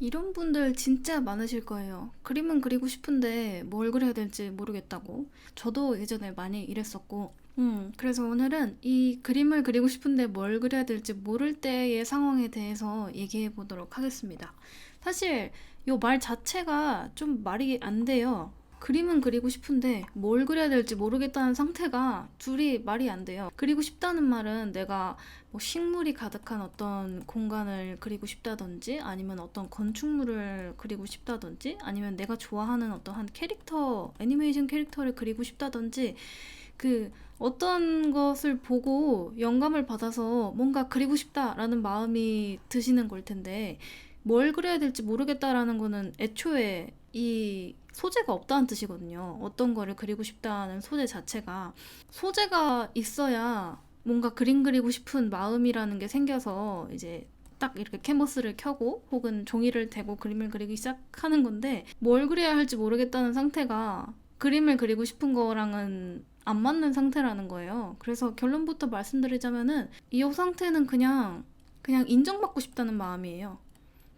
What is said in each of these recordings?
이런 분들 진짜 많으실 거예요. 그림은 그리고 싶은데 뭘 그려야 될지 모르겠다고. 저도 예전에 많이 이랬었고. 음, 그래서 오늘은 이 그림을 그리고 싶은데 뭘 그려야 될지 모를 때의 상황에 대해서 얘기해 보도록 하겠습니다. 사실 요 말 자체가 좀 말이 안 돼요. 그림은 그리고 싶은데 뭘 그려야 될지 모르겠다는 상태가 둘이 말이 안 돼요. 그리고 싶다는 말은 내가 뭐 식물이 가득한 어떤 공간을 그리고 싶다든지 아니면 어떤 건축물을 그리고 싶다든지 아니면 내가 좋아하는 어떤 한 캐릭터, 애니메이션 캐릭터를 그리고 싶다든지 그 어떤 것을 보고 영감을 받아서 뭔가 그리고 싶다라는 마음이 드시는 걸 텐데 뭘 그려야 될지 모르겠다라는 거는 애초에 이 소재가 없다는 뜻이거든요. 어떤 거를 그리고 싶다는 소재 자체가 소재가 있어야 뭔가 그림 그리고 싶은 마음이라는 게 생겨서 이제 딱 이렇게 캔버스를 켜고 혹은 종이를 대고 그림을 그리기 시작하는 건데 뭘 그려야 할지 모르겠다는 상태가 그림을 그리고 싶은 거랑은 안 맞는 상태라는 거예요. 그래서 결론부터 말씀드리자면은 이 상태는 그냥 그냥 인정받고 싶다는 마음이에요.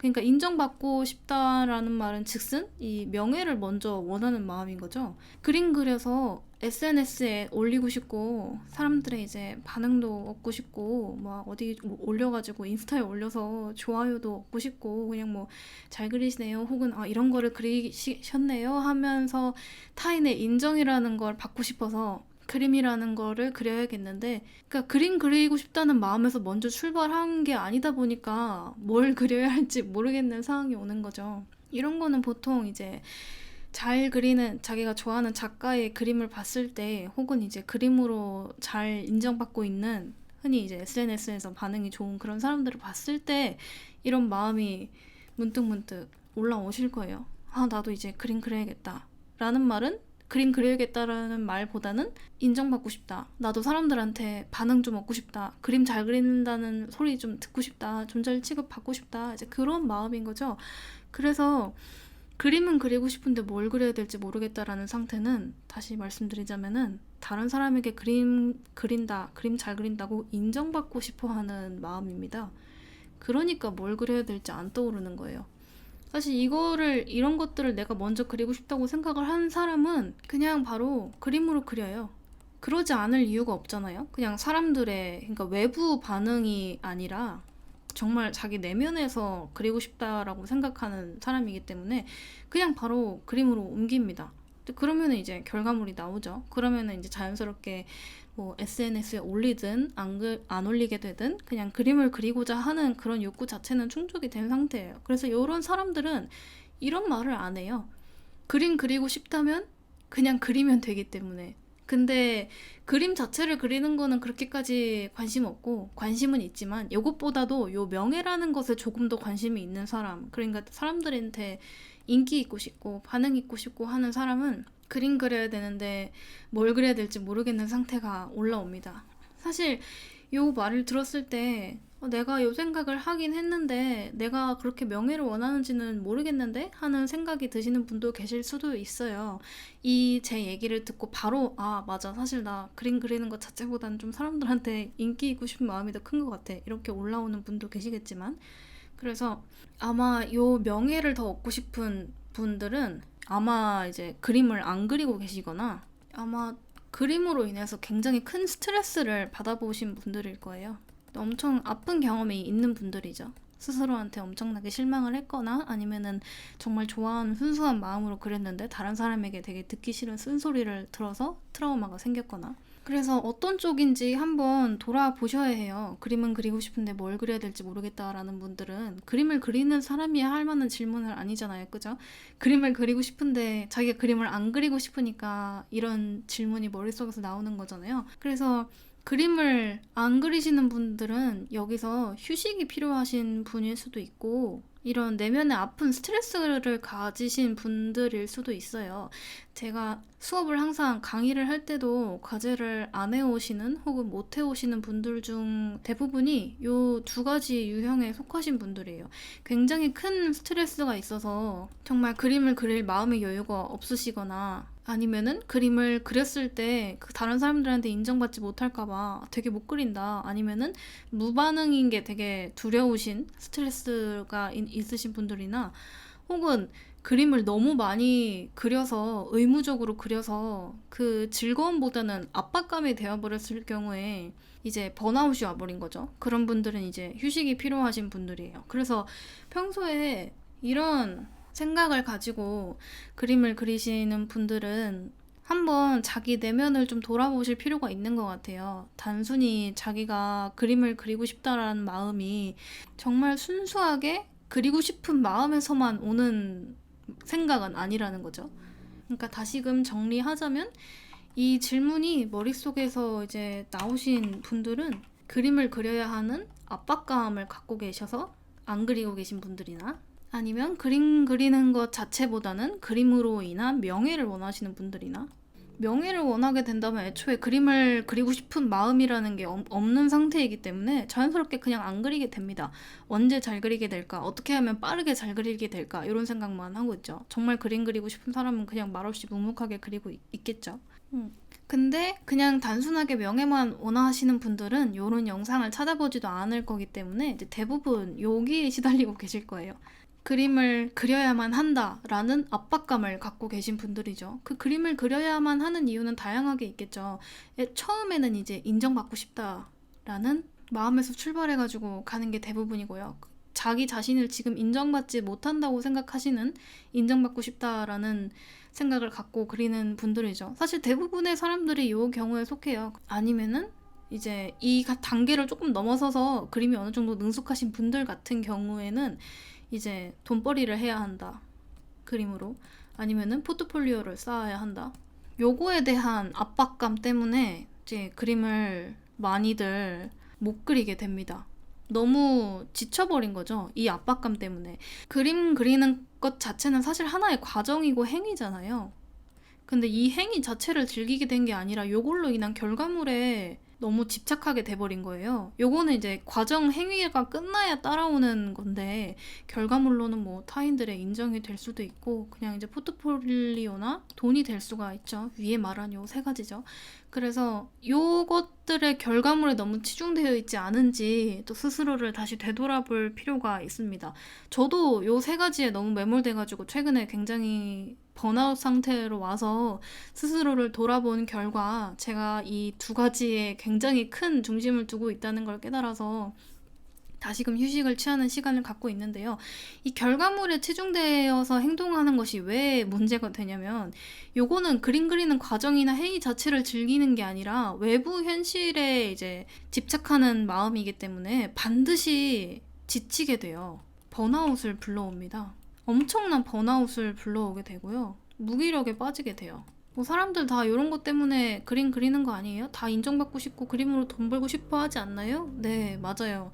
그러니까 인정받고 싶다라는 말은 즉슨 이 명예를 먼저 원하는 마음인 거죠. 그림 그려서 SNS에 올리고 싶고 사람들의 이제 반응도 얻고 싶고 막 어디 올려가지고 인스타에 올려서 좋아요도 얻고 싶고 그냥 뭐 잘 그리시네요 혹은 아 이런 거를 그리셨네요 하면서 타인의 인정이라는 걸 받고 싶어서 그림이라는 거를 그려야겠는데, 그러니까 그림 그리고 싶다는 마음에서 먼저 출발한 게 아니다 보니까 뭘 그려야 할지 모르겠는 상황이 오는 거죠. 이런 거는 보통 이제 잘 그리는 자기가 좋아하는 작가의 그림을 봤을 때 혹은 이제 그림으로 잘 인정받고 있는 흔히 이제 SNS에서 반응이 좋은 그런 사람들을 봤을 때 이런 마음이 문득문득 올라오실 거예요. 아, 나도 이제 그림 그려야겠다. 라는 말은 그림 그려야겠다라는 말보다는 인정받고 싶다. 나도 사람들한테 반응 좀 얻고 싶다. 그림 잘 그린다는 소리 좀 듣고 싶다. 좀잘 취급받고 싶다. 이제 그런 마음인 거죠. 그래서 그림은 그리고 싶은데 뭘 그려야 될지 모르겠다라는 상태는 다시 말씀드리자면은 다른 사람에게 그림 그린다, 그림 잘 그린다고 인정받고 싶어 하는 마음입니다. 그러니까 뭘 그려야 될지 안 떠오르는 거예요. 사실 이거를 이런 것들을 내가 먼저 그리고 싶다고 생각을 한 사람은 그냥 바로 그림으로 그려요. 그러지 않을 이유가 없잖아요. 그냥 사람들의 그러니까 외부 반응이 아니라 정말 자기 내면에서 그리고 싶다라고 생각하는 사람이기 때문에 그냥 바로 그림으로 옮깁니다. 그러면 이제 결과물이 나오죠. 그러면 이제 자연스럽게 뭐 SNS에 올리든 안, 그, 안 올리게 되든 그냥 그림을 그리고자 하는 그런 욕구 자체는 충족이 된 상태예요. 그래서 이런 사람들은 이런 말을 안 해요. 그림 그리고 싶다면 그냥 그리면 되기 때문에. 근데 그림 자체를 그리는 거는 그렇게까지 관심 없고 관심은 있지만 이것보다도 요 명예라는 것에 조금 더 관심이 있는 사람 그러니까 사람들한테 인기 있고 싶고 반응 있고 싶고 하는 사람은 그림 그려야 되는데 뭘 그려야 될지 모르겠는 상태가 올라옵니다. 사실 요 말을 들었을 때 어, 내가 요 생각을 하긴 했는데 내가 그렇게 명예를 원하는지는 모르겠는데 하는 생각이 드시는 분도 계실 수도 있어요. 이 제 얘기를 듣고 바로 아 맞아 사실 나 그림 그리는 것 자체보다는 좀 사람들한테 인기 있고 싶은 마음이 더 큰 것 같아 이렇게 올라오는 분도 계시겠지만 그래서 아마 요 명예를 더 얻고 싶은 분들은 아마 이제 그림을 안 그리고 계시거나 아마 그림으로 인해서 굉장히 큰 스트레스를 받아보신 분들일 거예요. 엄청 아픈 경험이 있는 분들이죠. 스스로한테 엄청나게 실망을 했거나 아니면은 정말 좋아하는 순수한 마음으로 그렸는데 다른 사람에게 되게 듣기 싫은 쓴소리를 들어서 트라우마가 생겼거나 그래서 어떤 쪽인지 한번 돌아보셔야 해요. 그림은 그리고 싶은데 뭘 그려야 될지 모르겠다라는 분들은 그림을 그리는 사람이야 할 만한 질문을 아니잖아요. 그죠? 그림을 그리고 싶은데 자기가 그림을 안 그리고 싶으니까 이런 질문이 머릿속에서 나오는 거잖아요. 그래서 그림을 안 그리시는 분들은 여기서 휴식이 필요하신 분일 수도 있고 이런 내면의 아픈 스트레스를 가지신 분들일 수도 있어요. 제가 수업을 항상 강의를 할 때도 과제를 안 해오시는 혹은 못 해오시는 분들 중 대부분이 요 두 가지 유형에 속하신 분들이에요. 굉장히 큰 스트레스가 있어서 정말 그림을 그릴 마음의 여유가 없으시거나 아니면은 그림을 그렸을 때 그 다른 사람들한테 인정받지 못할까봐 되게 못 그린다. 아니면은 무반응인 게 되게 두려우신 스트레스가 있- 있으신 분들이나 혹은 그림을 너무 많이 그려서 의무적으로 그려서 그 즐거움보다는 압박감이 되어버렸을 경우에 이제 번아웃이 와버린 거죠. 그런 분들은 이제 휴식이 필요하신 분들이에요. 그래서 평소에 이런 생각을 가지고 그림을 그리시는 분들은 한번 자기 내면을 좀 돌아보실 필요가 있는 것 같아요. 단순히 자기가 그림을 그리고 싶다라는 마음이 정말 순수하게 그리고 싶은 마음에서만 오는 생각은 아니라는 거죠. 그러니까 다시금 정리하자면 이 질문이 머릿속에서 이제 나오신 분들은 그림을 그려야 하는 압박감을 갖고 계셔서 안 그리고 계신 분들이나 아니면 그림 그리는 것 자체보다는 그림으로 인한 명예를 원하시는 분들이나 명예를 원하게 된다면 애초에 그림을 그리고 싶은 마음이라는 게 없- 없는 상태이기 때문에 자연스럽게 그냥 안 그리게 됩니다. 언제 잘 그리게 될까? 어떻게 하면 빠르게 잘 그리게 될까? 이런 생각만 하고 있죠. 정말 그림 그리고 싶은 사람은 그냥 말없이 묵묵하게 그리고 있, 있겠죠. 음. 근데 그냥 단순하게 명예만 원하시는 분들은 이런 영상을 찾아보지도 않을 거기 때문에 이제 대부분 여기에 시달리고 계실 거예요. 그림을 그려야만 한다라는 압박감을 갖고 계신 분들이죠. 그 그림을 그려야만 하는 이유는 다양하게 있겠죠. 에, 처음에는 이제 인정받고 싶다라는 마음에서 출발해가지고 가는 게 대부분이고요. 자기 자신을 지금 인정받지 못한다고 생각하시는 인정받고 싶다라는 생각을 갖고 그리는 분들이죠. 사실 대부분의 사람들이 이 경우에 속해요. 아니면은 이제 이 가- 단계를 조금 넘어서서 그림이 어느 정도 능숙하신 분들 같은 경우에는 이제 돈벌이를 해야 한다. 그림으로. 아니면은 포트폴리오를 쌓아야 한다. 요거에 대한 압박감 때문에 이제 그림을 많이들 못 그리게 됩니다. 너무 지쳐버린 거죠. 이 압박감 때문에. 그림 그리는 것 자체는 사실 하나의 과정이고 행위잖아요. 근데 이 행위 자체를 즐기게 된 게 아니라 요걸로 인한 결과물에 너무 집착하게 돼버린 거예요. 요거는 이제 과정 행위가 끝나야 따라오는 건데 결과물로는 뭐 타인들의 인정이 될 수도 있고 그냥 이제 포트폴리오나 돈이 될 수가 있죠. 위에 말한 요 세 가지죠. 그래서 요것 들의 결과물에 너무 치중되어 있지 않은지 또 스스로를 다시 되돌아볼 필요가 있습니다. 저도 요 세 가지에 너무 매몰돼가지고 최근에 굉장히 번아웃 상태로 와서 스스로를 돌아본 결과 제가 이 두 가지에 굉장히 큰 중심을 두고 있다는 걸 깨달아서 다시금 휴식을 취하는 시간을 갖고 있는데요. 이 결과물에 치중되어서 행동하는 것이 왜 문제가 되냐면 요거는 그림 그리는 과정이나 행위 자체를 즐기는 게 아니라 외부 현실에 이제 집착하는 마음이기 때문에 반드시 지치게 돼요. 번아웃을 불러옵니다. 엄청난 번아웃을 불러오게 되고요. 무기력에 빠지게 돼요. 뭐 사람들 다 이런 것 때문에 그림 그리는 거 아니에요? 다 인정받고 싶고 그림으로 돈 벌고 싶어 하지 않나요? 네, 맞아요.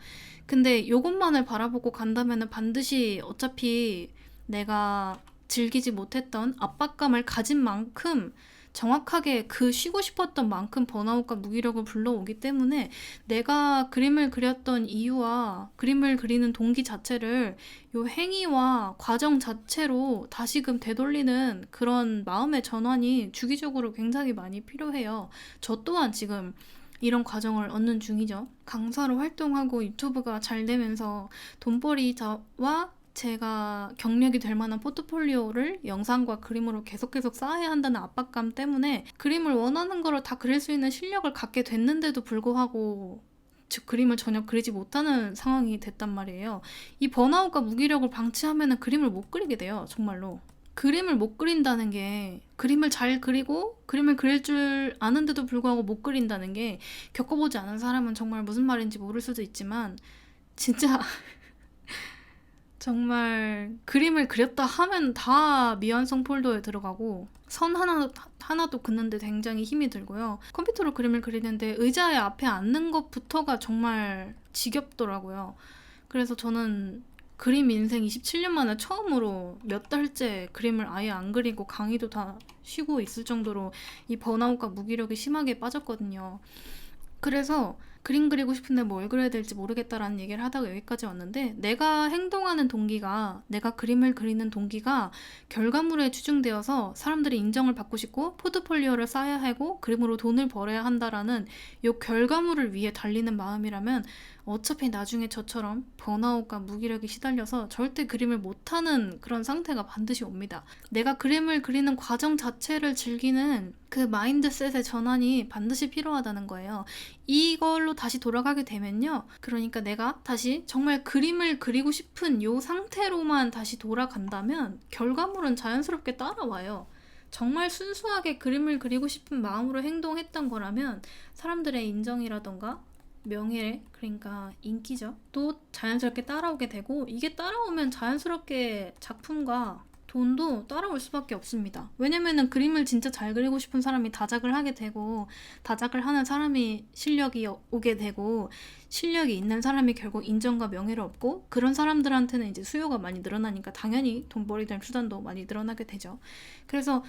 근데 이것만을 바라보고 간다면 반드시 어차피 내가 즐기지 못했던 압박감을 가진 만큼 정확하게 그 쉬고 싶었던 만큼 번아웃과 무기력을 불러오기 때문에 내가 그림을 그렸던 이유와 그림을 그리는 동기 자체를 요 행위와 과정 자체로 다시금 되돌리는 그런 마음의 전환이 주기적으로 굉장히 많이 필요해요. 저 또한 지금 이런 과정을 얻는 중이죠. 강사로 활동하고 유튜브가 잘 되면서 돈벌이와 제가 경력이 될 만한 포트폴리오를 영상과 그림으로 계속 계속 쌓아야 한다는 압박감 때문에 그림을 원하는 거를 다 그릴 수 있는 실력을 갖게 됐는데도 불구하고 즉 그림을 전혀 그리지 못하는 상황이 됐단 말이에요. 이 번아웃과 무기력을 방치하면 그림을 못 그리게 돼요. 정말로. 그림을 못 그린다는 게 그림을 잘 그리고 그림을 그릴 줄 아는데도 불구하고 못 그린다는 게 겪어보지 않은 사람은 정말 무슨 말인지 모를 수도 있지만 진짜 정말 그림을 그렸다 하면 다 미완성 폴더에 들어가고 선 하나 하나도 긋는데 굉장히 힘이 들고요. 컴퓨터로 그림을 그리는데 의자에 앞에 앉는 것부터가 정말 지겹더라고요. 그래서 저는 그림 인생 27년 만에 처음으로 몇 달째 그림을 아예 안 그리고 강의도 다 쉬고 있을 정도로 이 번아웃과 무기력이 심하게 빠졌거든요. 그래서 그림 그리고 싶은데 뭘 그려야 될지 모르겠다라는 얘기를 하다가 여기까지 왔는데 내가 행동하는 동기가 내가 그림을 그리는 동기가 결과물에 추중되어서 사람들이 인정을 받고 싶고 포트폴리오를 쌓아야 하고 그림으로 돈을 벌어야 한다라는 요 결과물을 위해 달리는 마음이라면 어차피 나중에 저처럼 번아웃과 무기력이 시달려서 절대 그림을 못하는 그런 상태가 반드시 옵니다. 내가 그림을 그리는 과정 자체를 즐기는 그 마인드셋의 전환이 반드시 필요하다는 거예요. 이걸로 다시 돌아가게 되면요. 그러니까 내가 다시 정말 그림을 그리고 싶은 요 상태로만 다시 돌아간다면 결과물은 자연스럽게 따라와요. 정말 순수하게 그림을 그리고 싶은 마음으로 행동했던 거라면 사람들의 인정이라던가 명예 그러니까 인기죠 또 자연스럽게 따라오게 되고 이게 따라오면 자연스럽게 작품과 돈도 따라올 수밖에 없습니다. 왜냐면은 그림을 진짜 잘 그리고 싶은 사람이 다작을 하게 되고 다작을 하는 사람이 실력이 오- 오게 되고 실력이 있는 사람이 결국 인정과 명예를 얻고 그런 사람들한테는 이제 수요가 많이 늘어나니까 당연히 돈벌이 될 수단도 많이 늘어나게 되죠. 그래서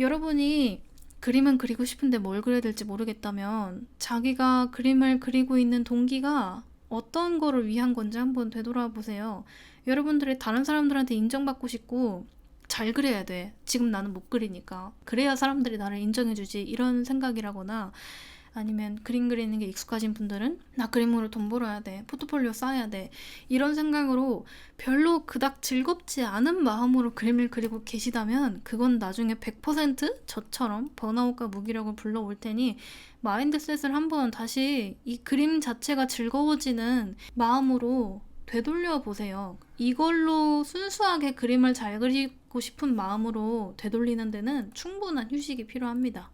여러분이 그림은 그리고 싶은데 뭘 그려야 될지 모르겠다면 자기가 그림을 그리고 있는 동기가 어떤 거를 위한 건지 한번 되돌아보세요. 여러분들이 다른 사람들한테 인정받고 싶고 잘 그려야 돼. 지금 나는 못 그리니까. 그래야 사람들이 나를 인정해주지. 이런 생각이라거나 아니면 그림 그리는 게 익숙하신 분들은 나 그림으로 돈 벌어야 돼. 포트폴리오 쌓아야 돼. 이런 생각으로 별로 그닥 즐겁지 않은 마음으로 그림을 그리고 계시다면 그건 나중에 100% 저처럼 번아웃과 무기력을 불러올 테니 마인드셋을 한번 다시 이 그림 자체가 즐거워지는 마음으로 되돌려 보세요. 이걸로 순수하게 그림을 잘 그리고 싶은 마음으로 되돌리는 데는 충분한 휴식이 필요합니다.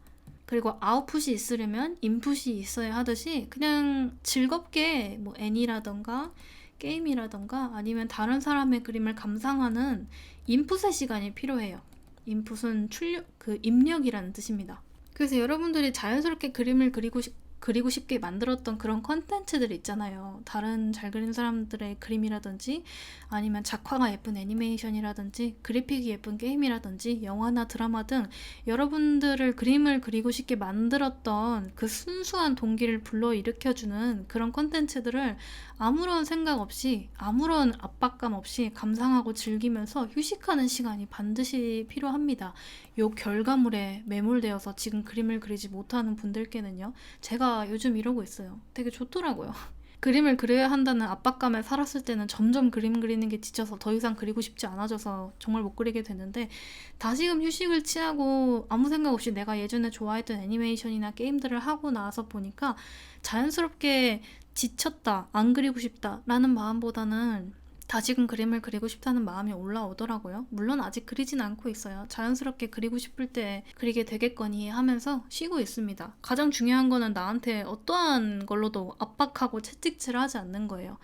그리고 아웃풋이 있으려면 인풋이 있어야 하듯이 그냥 즐겁게 뭐 애니라던가 게임이라던가 아니면 다른 사람의 그림을 감상하는 인풋의 시간이 필요해요. 인풋은 출력 그 입력이라는 뜻입니다. 그래서 여러분들이 자연스럽게 그림을 그리고 싶 그리고 싶게 만들었던 그런 컨텐츠들 있잖아요. 다른 잘 그리는 사람들의 그림이라든지 아니면 작화가 예쁜 애니메이션이라든지 그래픽이 예쁜 게임이라든지 영화나 드라마 등 여러분들을 그림을 그리고 싶게 만들었던 그 순수한 동기를 불러일으켜주는 그런 컨텐츠들을 아무런 생각 없이 아무런 압박감 없이 감상하고 즐기면서 휴식하는 시간이 반드시 필요합니다. 요 결과물에 매몰되어서 지금 그림을 그리지 못하는 분들께는요. 제가 요즘 이러고 있어요. 되게 좋더라고요. 그림을 그려야 한다는 압박감에 살았을 때는 점점 그림 그리는 게 지쳐서 더 이상 그리고 싶지 않아져서 정말 못 그리게 됐는데 다시금 휴식을 취하고 아무 생각 없이 내가 예전에 좋아했던 애니메이션이나 게임들을 하고 나서 보니까 자연스럽게 지쳤다, 안 그리고 싶다 라는 마음보다는 다시금 그림을 그리고 싶다는 마음이 올라오더라고요. 물론 아직 그리진 않고 있어요. 자연스럽게 그리고 싶을 때 그리게 되겠거니 하면서 쉬고 있습니다. 가장 중요한 거는 나한테 어떠한 걸로도 압박하고 채찍질을 하지 않는 거예요.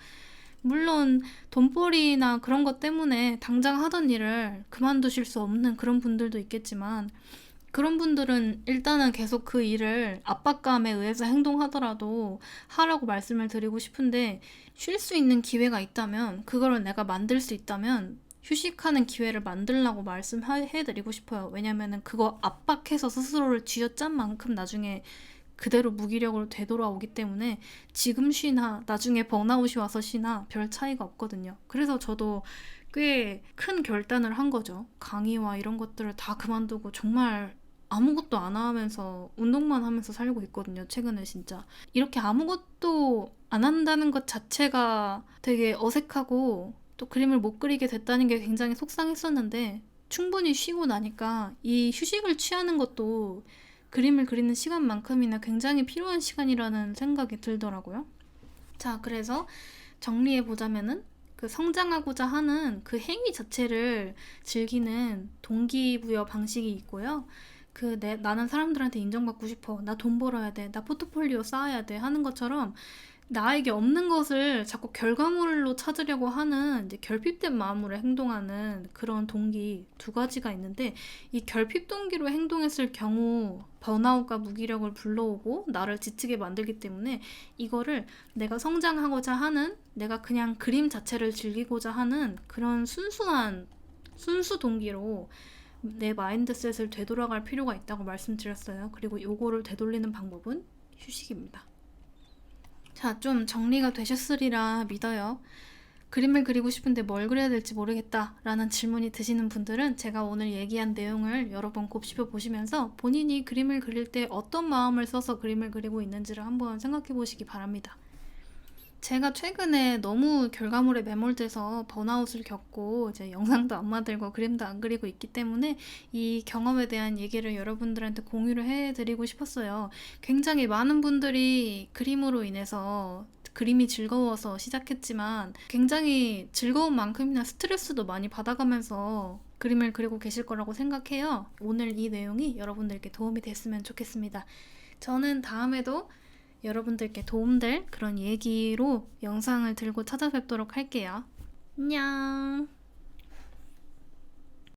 물론 돈벌이나 그런 것 때문에 당장 하던 일을 그만두실 수 없는 그런 분들도 있겠지만 그런 분들은 일단은 계속 그 일을 압박감에 의해서 행동하더라도 하라고 말씀을 드리고 싶은데 쉴 수 있는 기회가 있다면 그거를 내가 만들 수 있다면 휴식하는 기회를 만들라고 말씀해 드리고 싶어요. 왜냐면은 그거 압박해서 스스로를 쥐어짠 만큼 나중에 그대로 무기력으로 되돌아오기 때문에 지금 쉬나 나중에 번아웃이 와서 쉬나 별 차이가 없거든요. 그래서 저도 꽤 큰 결단을 한 거죠. 강의와 이런 것들을 다 그만두고 정말 아무것도 안 하면서 운동만 하면서 살고 있거든요. 최근에 진짜. 이렇게 아무것도 안 한다는 것 자체가 되게 어색하고 또 그림을 못 그리게 됐다는 게 굉장히 속상했었는데 충분히 쉬고 나니까 이 휴식을 취하는 것도 그림을 그리는 시간만큼이나 굉장히 필요한 시간이라는 생각이 들더라고요. 자, 그래서 정리해 보자면은 그 성장하고자 하는 그 행위 자체를 즐기는 동기부여 방식이 있고요. 그 내, 나는 사람들한테 인정받고 싶어. 나 돈 벌어야 돼. 나 포트폴리오 쌓아야 돼. 하는 것처럼 나에게 없는 것을 자꾸 결과물로 찾으려고 하는 이제 결핍된 마음으로 행동하는 그런 동기 두 가지가 있는데 이 결핍 동기로 행동했을 경우 번아웃과 무기력을 불러오고 나를 지치게 만들기 때문에 이거를 내가 성장하고자 하는 내가 그냥 그림 자체를 즐기고자 하는 그런 순수한 순수 동기로 내 마인드셋을 되돌아갈 필요가 있다고 말씀드렸어요. 그리고 요거를 되돌리는 방법은 휴식입니다. 자, 좀 정리가 되셨으리라 믿어요. 그림을 그리고 싶은데 뭘 그려야 될지 모르겠다 라는 질문이 드시는 분들은 제가 오늘 얘기한 내용을 여러 번 곱씹어 보시면서 본인이 그림을 그릴 때 어떤 마음을 써서 그림을 그리고 있는지를 한번 생각해 보시기 바랍니다. 제가 최근에 너무 결과물에 매몰돼서 번아웃을 겪고 이제 영상도 안 만들고 그림도 안 그리고 있기 때문에 이 경험에 대한 얘기를 여러분들한테 공유를 해드리고 싶었어요. 굉장히 많은 분들이 그림으로 인해서 그림이 즐거워서 시작했지만 굉장히 즐거운 만큼이나 스트레스도 많이 받아가면서 그림을 그리고 계실 거라고 생각해요. 오늘 이 내용이 여러분들께 도움이 됐으면 좋겠습니다. 저는 다음에도 여러분들께 도움될 그런 얘기로 영상을 들고 찾아뵙도록 할게요. 안녕.